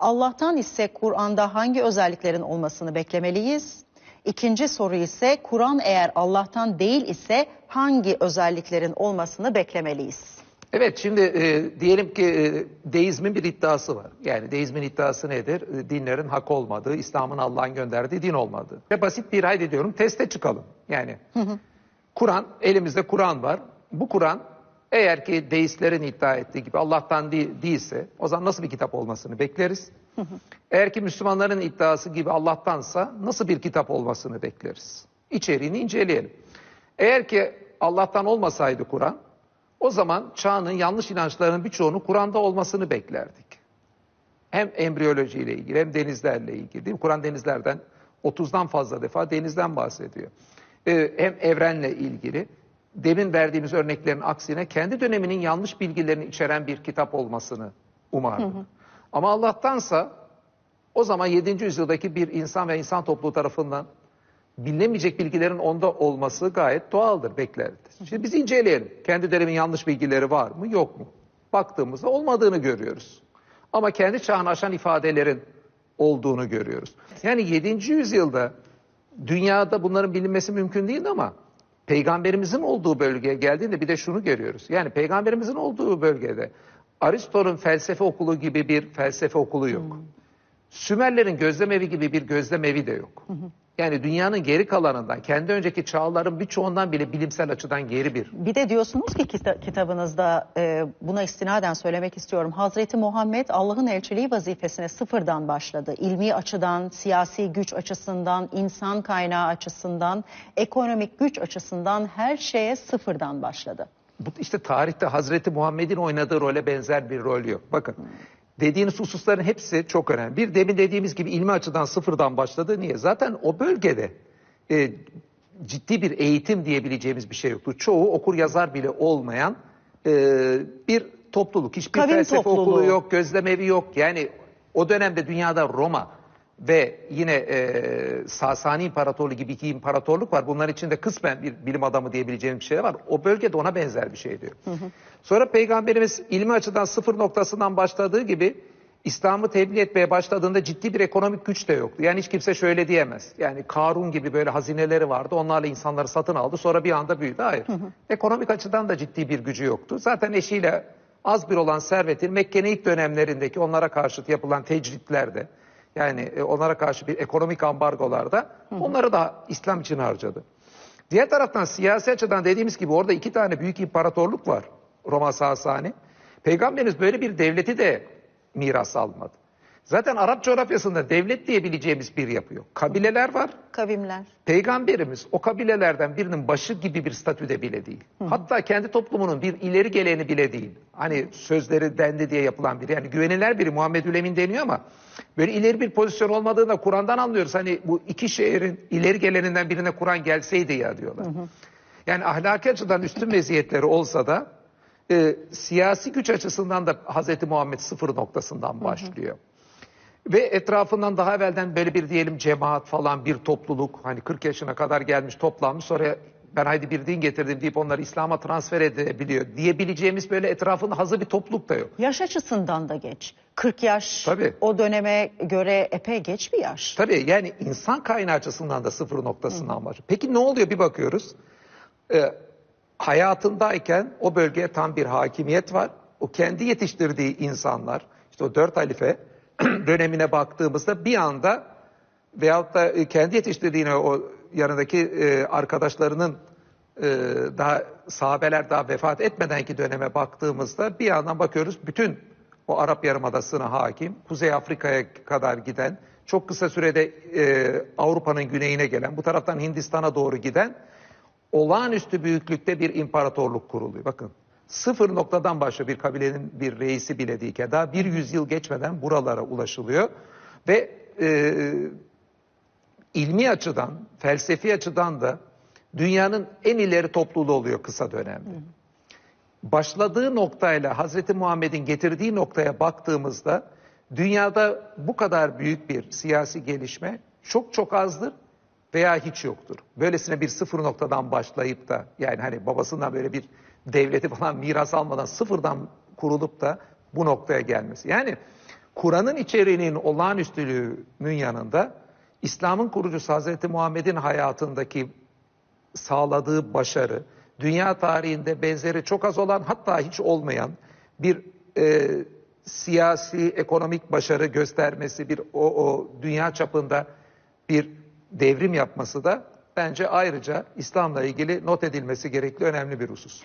Allah'tan ise Kur'an'da hangi özelliklerin olmasını beklemeliyiz? İkinci soru ise Kur'an eğer Allah'tan değil ise hangi özelliklerin olmasını beklemeliyiz? Evet şimdi e, diyelim ki e, deizmin bir iddiası var. Yani deizmin iddiası nedir? E, dinlerin hak olmadığı, İslam'ın Allah'ın gönderdiği din olmadığı. Ve basit bir haydi diyorum teste çıkalım. Yani Kur'an, elimizde Kur'an var. Bu Kur'an eğer ki deistlerin iddia ettiği gibi Allah'tan değil, değilse o zaman nasıl bir kitap olmasını bekleriz? Eğer ki Müslümanların iddiası gibi Allah'tansa nasıl bir kitap olmasını bekleriz? İçeriğini inceleyelim. Eğer ki Allah'tan olmasaydı Kur'an, o zaman çağının yanlış inançlarının birçoğunu Kur'an'da olmasını beklerdik. Hem embriyolojiyle ilgili hem denizlerle ilgili. Kur'an denizlerden 30'dan fazla defa denizden bahsediyor. Ee, hem evrenle ilgili. Demin verdiğimiz örneklerin aksine kendi döneminin yanlış bilgilerini içeren bir kitap olmasını umardım. Ama Allah'tansa o zaman 7. yüzyıldaki bir insan ve insan topluluğu tarafından bilinemeyecek bilgilerin onda olması gayet doğaldır, beklenir. Şimdi biz inceleyelim. Kendi dönemin yanlış bilgileri var mı, yok mu? Baktığımızda olmadığını görüyoruz. Ama kendi çağını aşan ifadelerin olduğunu görüyoruz. Yani 7. yüzyılda dünyada bunların bilinmesi mümkün değil ama peygamberimizin olduğu bölgeye geldiğinde bir de şunu görüyoruz. Yani peygamberimizin olduğu bölgede Aristo'nun felsefe okulu gibi bir felsefe okulu yok. Sümerlerin gözlemevi gibi bir gözlemevi de yok. Yani dünyanın geri kalanından, kendi önceki çağların birçoğundan bile bilimsel açıdan geri bir. Bir de diyorsunuz ki kita- kitabınızda e, buna istinaden söylemek istiyorum. Hazreti Muhammed Allah'ın elçiliği vazifesine sıfırdan başladı. İlmi açıdan, siyasi güç açısından, insan kaynağı açısından, ekonomik güç açısından her şeye sıfırdan başladı. Bu işte tarihte Hazreti Muhammed'in oynadığı role benzer bir rol yok. Bakın dediğiniz hususların hepsi çok önemli. Bir demin dediğimiz gibi ilmi açıdan sıfırdan başladı. Niye? Zaten o bölgede e, ciddi bir eğitim diyebileceğimiz bir şey yoktu. Çoğu okur yazar bile olmayan e, bir topluluk. Hiçbir Kavim felsefe topluluğu. okulu yok, gözlemevi yok. Yani o dönemde dünyada Roma ve yine e, Sasani İmparatorluğu gibi iki imparatorluk var. Bunlar içinde kısmen bir bilim adamı diyebileceğim bir şey var. O bölgede ona benzer bir şey diyor. Sonra Peygamberimiz ilmi açıdan sıfır noktasından başladığı gibi İslam'ı tebliğ etmeye başladığında ciddi bir ekonomik güç de yoktu. Yani hiç kimse şöyle diyemez. Yani Karun gibi böyle hazineleri vardı. Onlarla insanları satın aldı. Sonra bir anda büyüdü. Hayır. Ekonomik açıdan da ciddi bir gücü yoktu. Zaten eşiyle az bir olan servetin Mekke'nin ilk dönemlerindeki onlara karşıt yapılan tecritlerde yani e, onlara karşı bir ekonomik ambargolarda onları da İslam için harcadı. Diğer taraftan siyasi açıdan dediğimiz gibi orada iki tane büyük imparatorluk var. Roma Sasani. Peygamberimiz böyle bir devleti de miras almadı. Zaten Arap coğrafyasında devlet diyebileceğimiz bir yapı yok. Kabileler var. Kavimler. Peygamberimiz o kabilelerden birinin başı gibi bir statüde bile değil. Hatta kendi toplumunun bir ileri geleni bile değil. Hani sözleri dendi diye yapılan biri. Yani güvenilir biri Muhammedül Emin deniyor ama böyle ileri bir pozisyon olmadığını da Kur'an'dan anlıyoruz. Hani bu iki şehrin ileri geleninden birine Kur'an gelseydi ya diyorlar. Yani ahlaki açıdan üstün meziyetleri olsa da e, siyasi güç açısından da Hazreti Muhammed sıfır noktasından başlıyor. Ve etrafından daha evvelden böyle bir diyelim cemaat falan bir topluluk hani 40 yaşına kadar gelmiş toplanmış sonra ben haydi bir din getirdim deyip onları İslam'a transfer edebiliyor diyebileceğimiz böyle etrafında hazır bir topluluk da yok. Yaş açısından da geç. 40 yaş Tabii. o döneme göre epey geç bir yaş. Tabii yani insan kaynağı açısından da sıfır noktasından başlıyor. Peki ne oluyor bir bakıyoruz. Ee, hayatındayken o bölgeye tam bir hakimiyet var. O kendi yetiştirdiği insanlar işte o dört halife dönemine baktığımızda bir anda veyahut da e, kendi yetiştirdiğine o yanındaki e, arkadaşlarının e, daha sahabeler daha vefat etmedenki döneme baktığımızda bir yandan bakıyoruz bütün o Arap Yarımadası'na hakim, Kuzey Afrika'ya kadar giden, çok kısa sürede e, Avrupa'nın güneyine gelen, bu taraftan Hindistan'a doğru giden olağanüstü büyüklükte bir imparatorluk kuruluyor. Bakın sıfır noktadan başlıyor bir kabilenin bir reisi bile değilken daha bir yüzyıl geçmeden buralara ulaşılıyor ve e, ilmi açıdan, felsefi açıdan da dünyanın en ileri topluluğu oluyor kısa dönemde. Başladığı noktayla Hazreti Muhammed'in getirdiği noktaya baktığımızda dünyada bu kadar büyük bir siyasi gelişme çok çok azdır veya hiç yoktur. Böylesine bir sıfır noktadan başlayıp da yani hani babasından böyle bir devleti falan miras almadan sıfırdan kurulup da bu noktaya gelmesi. Yani Kur'an'ın içeriğinin olağanüstülüğünün yanında İslam'ın kurucusu Hazreti Muhammed'in hayatındaki sağladığı başarı, dünya tarihinde benzeri çok az olan hatta hiç olmayan bir e, siyasi, ekonomik başarı göstermesi, bir o, o dünya çapında bir devrim yapması da bence ayrıca İslam'la ilgili not edilmesi gerekli önemli bir husus.